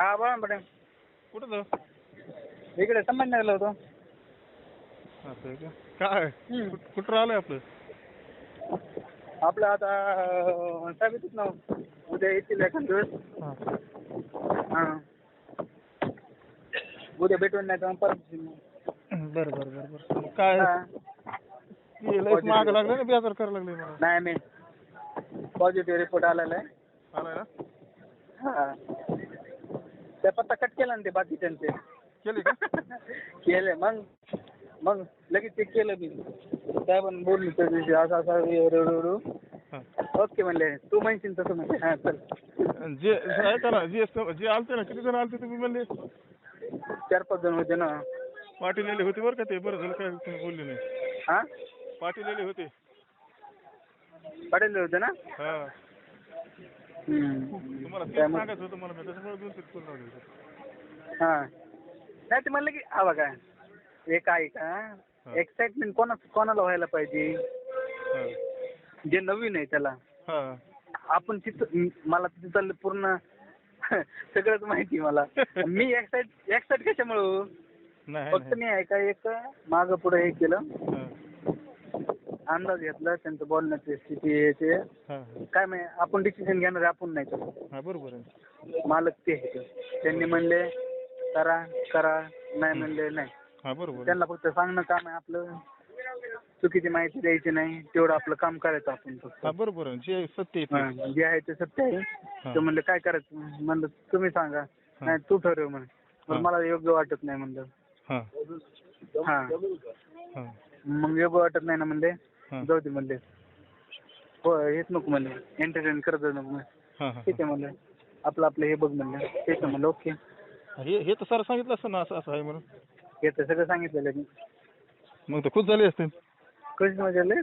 हा बोला ना मॅडम कुठं जाऊ इकडे संभाजीनगरला होतो. असं आहे का? काय? हम्म. कुठ- कुठं राहिलंय आपलं? आपलं आता अं, साहेब ना उद्या येतील एखाद दिवस. हां. हां. उद्या भेटून नाही तर परत. बरं बरं बरं बरं. काय? हा. लयच माग लागलं ना बेजार करायला लागले मला. नाही मी पॉझिटिव्ह रिपोर्ट आलेला आहे. आलाय ना? हा. त्या पत्ता कट केला ना ते बाकीच्यांचे केले का? केले. मग मग लगेच चेक केलं मी. साहेबांनी बोलली त्या दिवशी असं असं एवढं एवढं. ओके म्हणले तू म्हणशील तसं म्हणले. हाँ चल. जे ऐका ना जे जे आलते ना किती जण आलते तुम्ही म्हणले. चार पाच जण होते ना. पाटीलेले होते बरं का ते? बरं झालं काय तुम्ही बोलले नाही. हाँ? पाटीलेले होते. पडेल होते ना? हा. तुम्हाला तेच त्यामुळे- सांगायचं होतं मला मी त्याच्यामुळे दोन तीन फोन लावले होते. हां नाही ते म्हणलं की हा बघा एक आहे का एक्साइटमेंट कोणा कोणाला व्हायला पाहिजे. जे नवीन आहे त्याला हा. आपण तिथं मला तिथलं पूर्ण सगळंच माहिती आहे मला मी एक्साइट एक्साइट कशामुळे? नाही फक्त नाही. मी आहे का एक मागं पुढे हे केलं हा. अंदाज घेतला त्यांचं बोलण्याची स्थिती ते हा. काय माहिती आपण डिसिजन घेणार आपण नाही हा बरोबर आहे. मालक ते आहेत. त्यांनी म्हणले करा करा. नाही म्हणले नाही. हा बरोबर आहे. त्यांना फक्त सांगणं काम आहे आपलं. चुकीची माहिती द्यायची नाही तेवढं आपलं काम करायचं आपण फक्त. हा बरोबर आहे. जे सत्य आहे ते. हा, जे आहे ते सत्य आहे. हा. ते म्हणलं काय करायचं? म्हणलं तुम्ही सांगा. नाही तू ठरव म्हणे. हा. मला योग्य वाटत नाही म्हणलं. हा. हा. हा. मग योग्य वाटत नाही ना म्हणले. जाऊ दे म्हणले. हो हेच नको म्हणले. एंटरटेन करत जाऊ नको म्हणले. हा हा ठीक आहे म्हणलं. आपलं आपलं हे बघ म्हणलं. ठीक आहे म्हणलं ओके. हे हे तर सर सांगितलं असतं ना असं असं आहे म्हणून. हे तर सगळं सांगितलेलं मी मग तर खुश झाले असते कशी मजा लय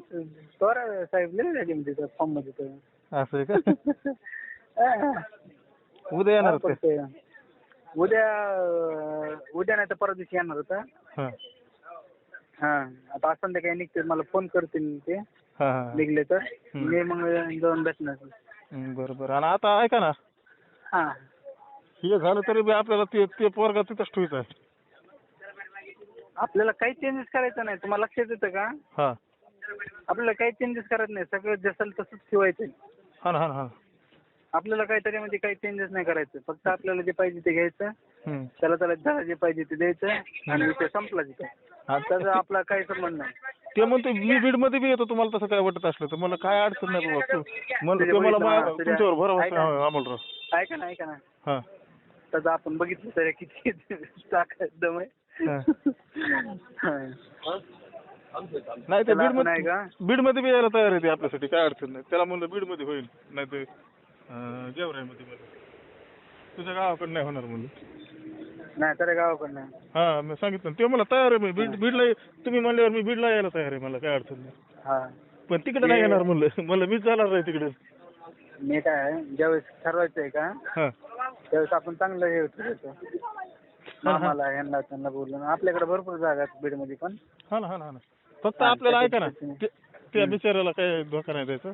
तोरा साहेब लय झाली म्हणजे फॉर्ममध्ये तर. असं आहे का? हा. उद्या येणार फक्त उद्या अं, उद्या नाही तर परवा दिवशी येणार होता. हा. हा आता आज संध्याकाळी निघते मला फोन करतील ते. हा हा निघले तर. हम्म. मी मग जाऊन भेटणार. हं, बरं बरं आणि आता ऐका ना. हा. हे झालं तरी बी आपल्याला ते ते पोरगा तिथंच ठेवायचं आहे आपल्याला काही चेंजेस करायचं नाही. तुम्हाला लक्षात येतं का? हा. आपल्याला काही चेंजेस करायचं नाही. सगळं जसं तसंच ठेवायचं हा ना हा ना हा आपल्याला काहीतरी म्हणजे काही चेंजेस नाही करायचं. फक्त आपल्याला जे पाहिजे ते घ्यायचं. त्याला त्याला ज्याला जे पाहिजे ते द्यायचं. आणि विषय संपला तिथे. त्याचा आपला काही संबंध नाही. ते म्हणतो मी बीडमध्ये बी येतो तुम्हाला तसं काय वाटत असलं तर. मला काय अडचण नाही बाबा तू म्हणलं ते मला मा- तुमच्यावर भरोसा. आहे, अमोलराव ऐका ना ऐका ना. हा. त्याचं आपण बघितलं तर किती ताकद दम आहे. हा. नाही ते त्याला बीड आपण मध्ये का बीडमध्ये बी यायला तयार आहे ते आपल्यासाठी काय अडचण नाही. त्याला म्हणलं बीडमध्ये होईल. नाही तर गेवराई मध्ये तुझ्या गावाकडे नाही होणार म्हणलं. नाही तर हा मी सांगितलं. ना. ते मला तयार आहे मी बीड बीडला तुम्ही म्हणल्यावर मी बीडला यायला तयार आहे मला काय अडचण नाही. हा. पण तिकडे नाही येणार म्हणलं. मला मीच जाणार नाही तिकडे. मी काय आहे, ज्यावेळेस ठरवायचं आहे का हा. त्यावेळेस आपण चांगलं हे ठरवतो मामाला त्यांना बोलून. आपल्याकडे भरपूर जागा आहेत बीडमध्ये पण. हा ना हा ना हा ना. फक्त हा, आपल्याला ऐका ना. ते- त्या बिचाऱ्याला काय धोका नाही द्यायचा?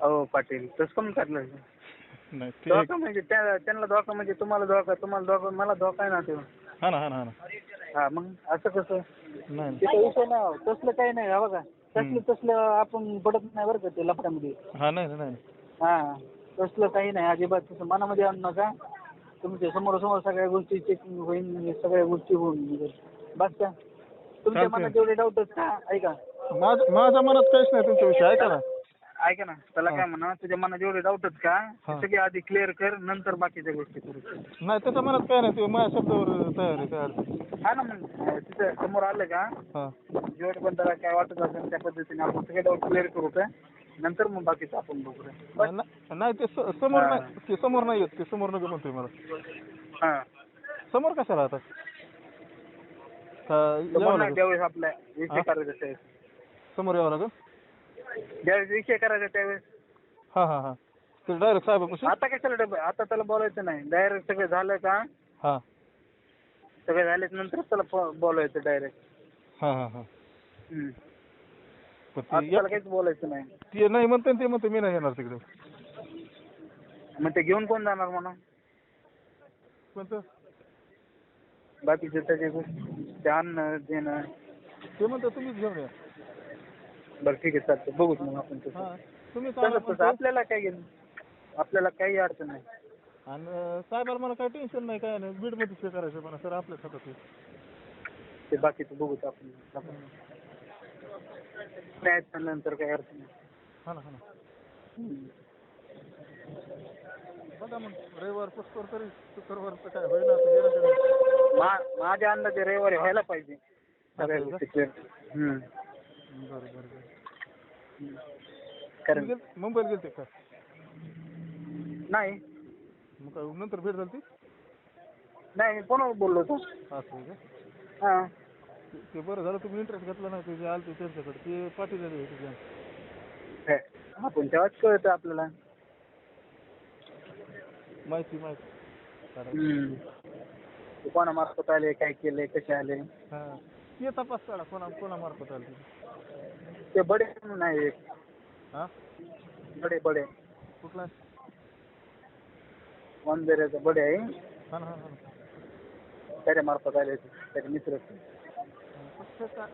अहो पाटील तसं कमी करलं नाही ते धोका म्हणजे त्या- त्यांना धोका म्हणजे तुम्हाला धोका तुम्हाला धोका मला धोका आहे ना ते हा ना हा ना हा ना. हा मग असं कसं? नाही विषय नाही तसलं काही नाही हा बघा. तसलं तसलं आपण पडत नाही बरं का ते लफड्यामध्ये. हा नाही नाही, नाही. हा. तसलं काही नाही अजिबात. तसं मनामध्ये आणू नका. तुमच्यासमोर समोर सगळ्या गोष्टी चेकिंग होईल सगळ्या गोष्टी होऊन बस का? तुमच्या चालतंय. मनात जेवढे डाऊट आहेत का? ऐका. माझ- माझ्या मनात काहीच नाही तुमच्याविषयी. ऐका ना. ऐका ना त्याला काय म्हणा तुझ्या मनात जेवढे डाऊट आहेत का? ते. सगळे आधी क्लिअर कर नंतर बाकीच्या गोष्टी करू. नाही त्याच्या मनात काय नाही ते माझ्या शब्दावर तयार आहे. हा ना मग तिथं समोर आलं का? जेवढे पण त्याला काय वाटत असेल त्या पद्धतीने आपण सगळे डाऊट क्लिअर करू का? नंतर मग बाकीचं आपण बघू नाही ते समोर नाही ते समोर नाही येत ते समोर नको म्हणतोय मला. हा. समोर कशाला आता? यावं लागेल. आपल्यासमोर यावं लागेल? ज्यावेळेस विषय करायचा त्यावेळेस. हा हा हा. ते डायरेक्ट साहेबापाशी आता कशाला डबल आता त्याला बोलायचं नाही. डायरेक्ट सगळं झालं का? हा. सगळं झाल्याच्यानंतर त्याला फो- बोलायचं डायरेक्ट हा हा हा. पण आता ते त्याला काहीच बोलायचं नाही. ते नाही म्हणते ते म्हणते मी नाही येणार तिकडे. मग ते घेऊन कोण जाणार म्हणा कोणतं? बाकीचे त्याचे गोष्टी ते आणणं देणं. ते म्हणतो तुम्हीच घेऊन या. बरं ठीक आहे चालतं बघूच मग आपण तसं हा तुम्ही तसं तसं. आपल्याला काय घेणं आपल्याला काही अडचण नाही आणि साहेबाला मला काही टेन्शन नाही काय नाही बीडमध्येच हे करायचं म्हणा सर आपल्या हातात आहे. ते बाकीचं बघूच आपण नाही नंतर काही अडचण नाही हा ना हा ना हम्म. बघा मग रविवार पुष्कर तरी शुक्रवारचं काय होईना आता. मा- माझ्या अंदाजे रविवारी व्हायला पाहिजे सगळ्या? गोष्टी clear. हम्म. बरं बरं. कारण गेल मुंबईला गेलते का? नाही. मग काय नंतर भेट झाली ती नाही मी फोनवर बोललो होतो. असं आहे का? हां. ते- ते बरं झालं तुम्ही इंटरेस्ट घेतला नाही ते जे आलते त्यांच्याकडे ते पाठी झाले होते काय? आपण तेव्हाच कळतं आपल्याला. माहिती माहिती. कारण हम्म. ते कोणामार्फत आले काय केले कसे आले? हा. ते तपास काढा कोणा कोणामार्फत आले ते. ते बडे म्हणून आहे एक. हा? बडे बडे. कुठला? वनबेऱ्याचा बडे आहे. हा ना हा. ना त्याच्या मार्फत आले होते. त्याचे मित्र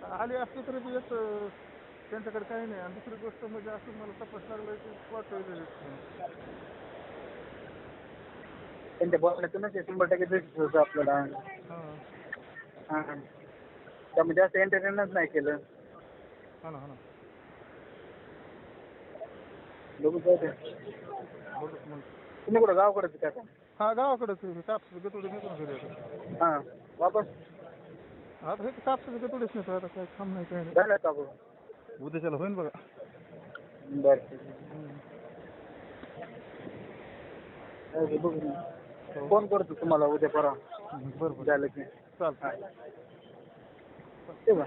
आले असते तरी बी एक अं, त्यांच्याकडे काही नाही. आणि दुसरी गोष्ट म्हणजे असं मला तपास लागला की वगैरे. त्यांच्या बोलण्यातूनच हे शंभर टक्के दिसत होतं आपल्याला. हा. हां. त्यामुळे जास्त एंटरटेनच नाही केलं. हा ना हा ना. बघू जाऊ दे. बघू मग तुम्ही कुठं गावाकडेच का? आता? हा गावाकडेच. कापसाचं गतोडे निघून घरी आता. हां वापस. आता हे कापसाचं गतोडेच नाही आता काय काम नाही काय नाही. झालं का बघू उद्याच्याला होईन बघा. बरं. ठीक आहे. जाऊ दे, बघू फोन करतो तुम्हाला उद्या परवा. बरं बरं. झालं की. चालतं 对吧？